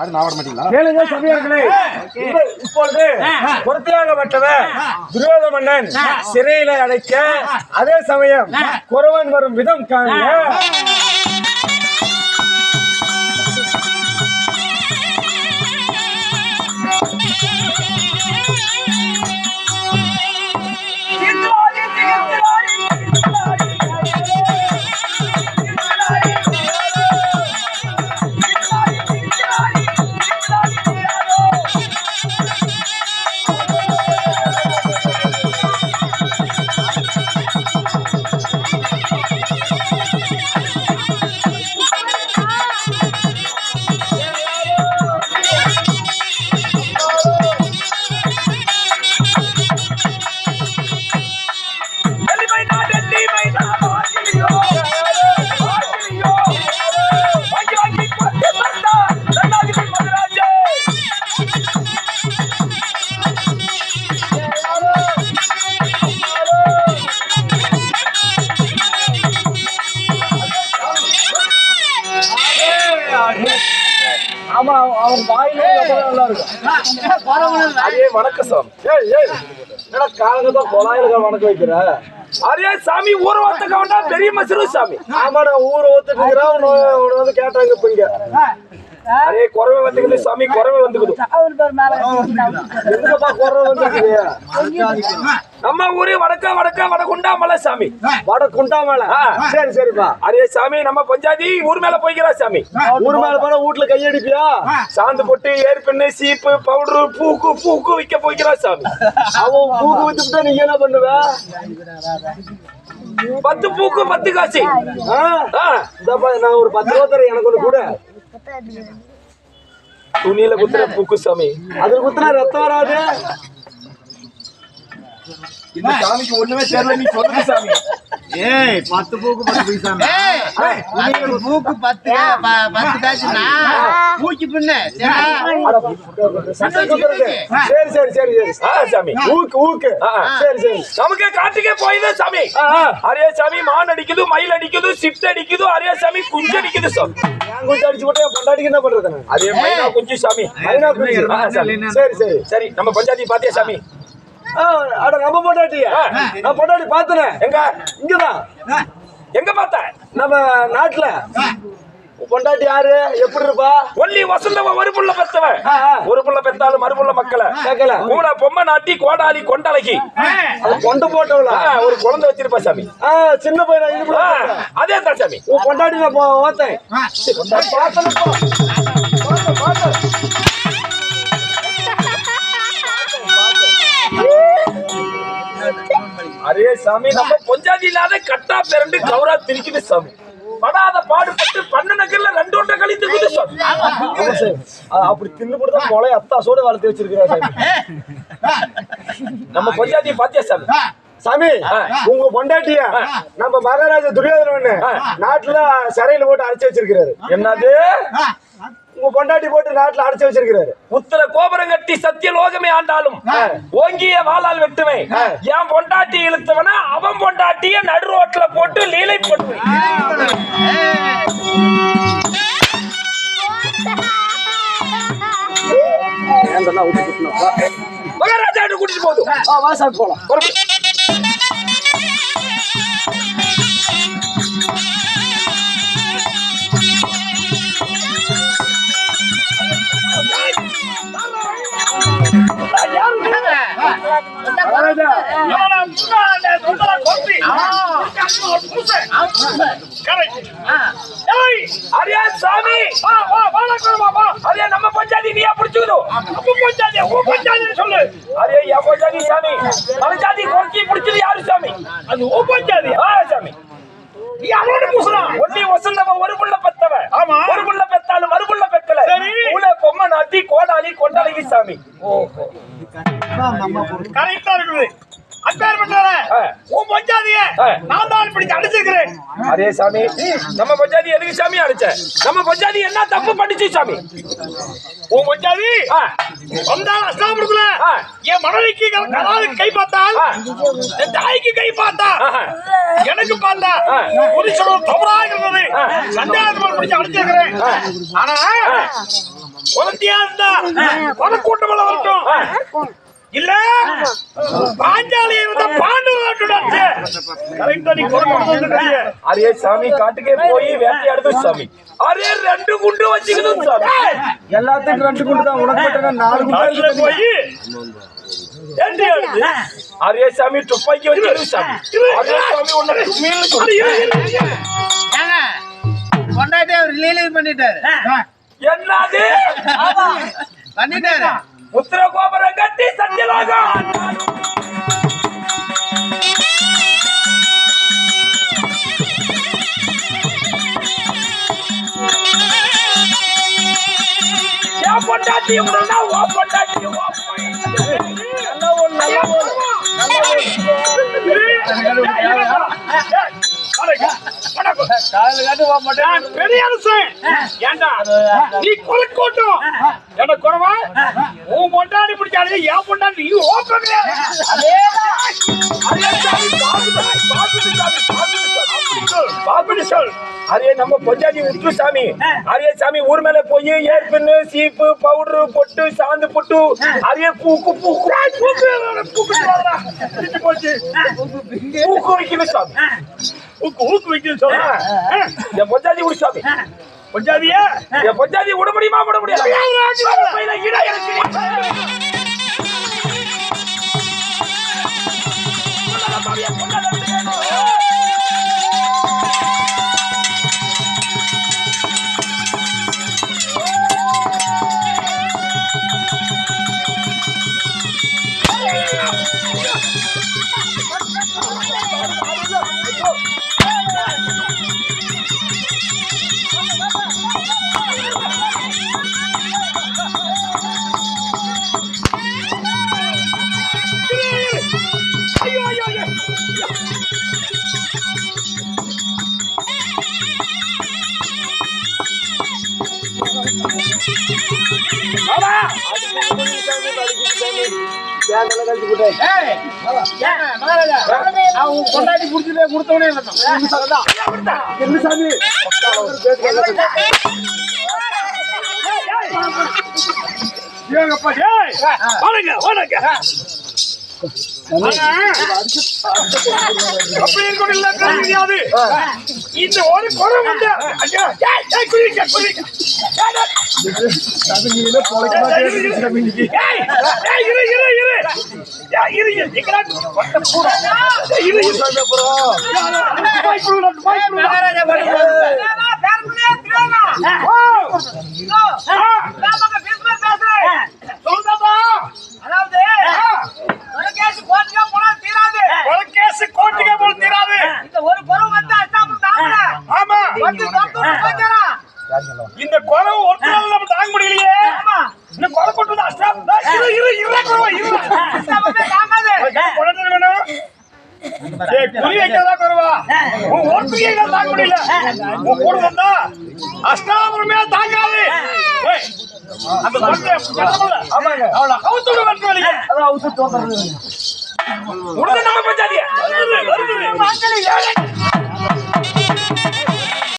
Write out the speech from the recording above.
அது நான் மாட்டீங்களா? கேளுங்க இப்பொழுது பொறுத்தையாகப்பட்டவர் மன்னன் சிறையில அடைக்க அதே சமயம் குறவன் வரும் விதம் காண்க. ஆமா அவன் வாயிலே நல்லா இருக்கும். அதே வணக்கம் சார் ஏய் ஏய். என்னடா காலங்கத்தான் கொலாயில வணக்கம் வைக்கிற? அரே சாமி ஊர வார்த்தை கவண்டா பெரிய மசரு சாமி. ஆமாடா ஊரை ஒத்துட்டு இருக்கிறான் உன்னை வந்து கேட்டாங்க இப்ப இங்க. அரே குறவை வந்துக்குது சாமி குறவை வந்துக்குது. எங்கப்பா குறை வந்துருக்குது நம்ம ஊரே வடக்க வடக்க வடகுண்டா மலை சாமி. வட குண்டாமல ஆ. சரி சரிப்பா. அரே சாமி நம்ம பஞ்சாதி ஊர் மேல போய்க்கிறா சாமி. ஊர் மேல போனா வீட்டுல கையடிப்பியா சாந்து போட்டு ஏற்பின்னு சீப்பு பவுடரு பூக்கு பூக்கு விற்க போய்க்கிறா சாமி. அவன் பூக்கு வச்சுட்டு நீங்க என்ன பண்ணுவ? பத்து பூக்கு பத்து காசு. ஆ? ஆ, இந்தாப்பா, நான் ஒரு பத்து ரூபா தரேன் எனக்கு ஒண்ணு கூட. துணியில குத்துற பூக்கு சாமி. அதுல குத்துனா ரத்தம் வராது. இந்த சாமிக்கு ஒண்ணுமே தெரியல நீ சொல்லுங்க சாமி. ஏய் பத்து பூக்கு பத்து பைசாமி அது மூக்கு பத்து ப- பத்து காசுனா மூச்சு பின்ன சட்டை குத்துறது சரி சரி சரி சரி. ஆ சாமி. ஊக்கு ஊக்கு. சரி சரி. நமக்கு காட்டுக்கே போயுது சாமி. அரே சாமி மான் அடிக்குது மயில் அடிக்குது சிட்டு அடிக்குது அரே சாமி குஞ்சு அடிக்குது சாமி. நான் கொஞ்சம் அடிச்சு போட்டு என் பொண்டாட்டிக்கு என்ன பண்றது? அதே மைனா குஞ்சு சாமி. மைனா குஞ்சு. சரி சரி. சரி நம்ம பஞ்சாயத்து பாத்தியா சாமி? அட நம்ம பொண்டாட்டியா. நான் பொண்டாட்டி பாத்துனேன் எங்க? இங்கதான். எங்க பார்த்த? நம்ம நாட்டுல. பொண்டாட்டி யாரு? எப்படி இருப்பா? ஒல்லி வசந்தவ ஒரு புள்ள பெத்தவன். ஒரு புள்ள பெத்தாலும் மறுபுள்ள மக்கள. கேக்கல. கூட பொம்மை நாட்டி கோடாலி கொண்டலகி அது கொண்டு போட்டவளா? ஒரு குழந்தை வச்சிருப்பா சாமி. சின்ன பையன். அதே தான் சாமி. உன் பொண்டாட்டி நான். பார்த்தேன், சாமி நம்ம பொஞ்சாதி இல்லாத கட்டா பிறண்டு கௌரா திரிக்குது சாமி. படாத பாடுபட்டு நகர்ல ரெண்டு ஒன்றை கழித்துக்குது சாமி. அப்படி தின்னு போட்டு தான் கொலை அத்தாசோட வளர்த்து வச்சிருக்கிறா சாமி. நம்ம பொஞ்சாதியை பாத்தியா சாமி? சாமி உங்க பொண்டாட்டிய நம்ம மகாராஜா துரியோதனன் நாட்டுல சிறையில போட்டு அடைச்சு வச்சிருக்கிறாரு. என்னது? உங்க பொண்டாட்டி போட்டு நாட்டுல அடைச்சு வச்சிருக்கிறாரு. உத்தர கோபுரம் கட்டி சத்திய லோகமே ஆண்டாலும் ஓங்கிய வாளால் வெட்டுவேன் என் பொண்டாட்டி இழுத்தவன அவன் பொண்டாட்டிய நடு ரோட்ல போட்டு லீலை குத்துனப்பா? மகாராஜா கூட்டிட்டு போதும் போலாம். அரியா சாமி அரியா நம்ம பஞ்சாதி நீயா பிடிச்சுக்கணும் நம்ம பஞ்சாதி உன் பஞ்சாதி சொல்லு அரியா என் பஞ்சாதி சாமி பஞ்சாதி குறைச்சி பிடிச்சது யாரு சாமி அது உன் பஞ்சாதி ஆ சாமி நீ அவனோட பூசலாம் ஒன்னி வசந்தமா ஒரு புள்ள பெத்தவ ஆமா ஒரு புள்ள பெத்தாலும் மறுபுள்ள பெத்தல சரி உல பொம்மை நாட்டி கோடாலி கொண்டாலி சாமி ஓஹோ கரெக்டா இருக்குது. அப்பேற்பட்டவரே, ஆ. உன் பஞ்சாதிய. நான் தான் பிடிச்சு அடிச்சிருக்கிறேன். சாமி. நம்ம பஞ்சாதி எதுக்கு சாமி அடிச்ச? நம்ம பஞ்சாதி என்ன தப்பு பண்ணிச்சு சாமி? உன் பஞ்சாதி ஆ, வந்தால் அஸ்தாபுரத்துல ஆ. என் மனைவிக்கு கலாது கை பார்த்தால். என் தாய்க்கு கை பார்த்தா. எனக்கு பார்த்தா ஆ. புரிசனம் தவறாக இருந்தது. சந்தேகத்தில் பிடிச்சு அடிச்சிருக்கிறேன். ஆனா குழந்தையா இருந்தா கொலை வரட்டும்? இல்ல. பாஞ்சாலி இருந்தா பாண்டு அரே சாமி காட்டுக்கே போய் வேட்டையாடுது சாமி. அரே ரெண்டு குண்டு வச்சுக்கணும் சாமி. எல்லாத்துக்கும் ரெண்டு குண்டு தான். உனக்கு நாலு குண்டு. போய். அரே சாமி துப்பாக்கி வச்சு சாமி. அரே சாமி கொண்டாட்டி அவர் ரிலீஸ் பண்ணிட்டாரு. என்னது? பண்ணிட்டாரு. உத்தர கோபுரம் கட்டி சத்தியலோகம் என் பொண்டாட்டி இவனுன்னா உன் பொண்டாட்டி உன் பொண்டாட்டி. நல்ல ஒரு நல்ல ஒரு நல்ல ஒரு நீ கொலை கூட்டம் என்ன குறவா உன் பொண்டாடி பிடிச்சாலே என் பொண்டாடி நீ சொல். அரே நம்ம பொஞ்சாதி உற்று சாமி அரே சாமி ஊர் மேல போய் ஏற்பின்னு சீப்பு பவுடரு பொட்டு சாந்து பொட்டு அரே பூக்கு பூக்கு பூக்கு போச்சு பூக்கு வைக்கணும் சாமி ஊக்கு வைக்கணும் சொல்ற. என் பொஞ்சாதி விடு சாமி பொஞ்சாதியா? பொஞ்சாதி விட முடியுமா? விட முடியாது. கொண்டாடி குடிச்சுட்டே கொடுத்தவனே என்ன சாமி அப்படி இருக்கணும் இல்ல தெரியாது இந்த ஒரு குறை வந்து ஏய் ஏய் குளிக்க குளிக்க சாமிங்களே பொழைக்க மாட்டேங்குது சாமி இன்னைக்கு. ஏய் ஏய் இரு இரு இரு ஏய் இரு இரு இங்கடா வட்ட பூரா ஏய் இரு இரு சாமி அப்புறம் பாய் குடுடா பாய் குடுடா மகாராஜா சொல்லுடா அதாவது தொலைக்காட்சி போட்டுக்கா போனா தீராது கொலைகேஸ் கோட்டுக்கே போல தீராது இந்த ஒரு குறவு வந்து அஷ்டாபுரம் தாங்கல இந்த குறை ஒருத்தரால நம்ம தாங்க முடியலையே. இந்த குறை கொண்டு அஷ்டம் இரு இரு இரு குறை இரு. குழந்தை வேணும்? ஏய், புலி வைக்கிறதா குறைவா உன் தாங்க முடியல. உன் கூட வந்தா அஷ்டாபுரமே தாங்காது. ஏய், அந்த. அவளை அவசர தோன்றது உடனே நம்ம பஞ்சாதியா வருது, வருது.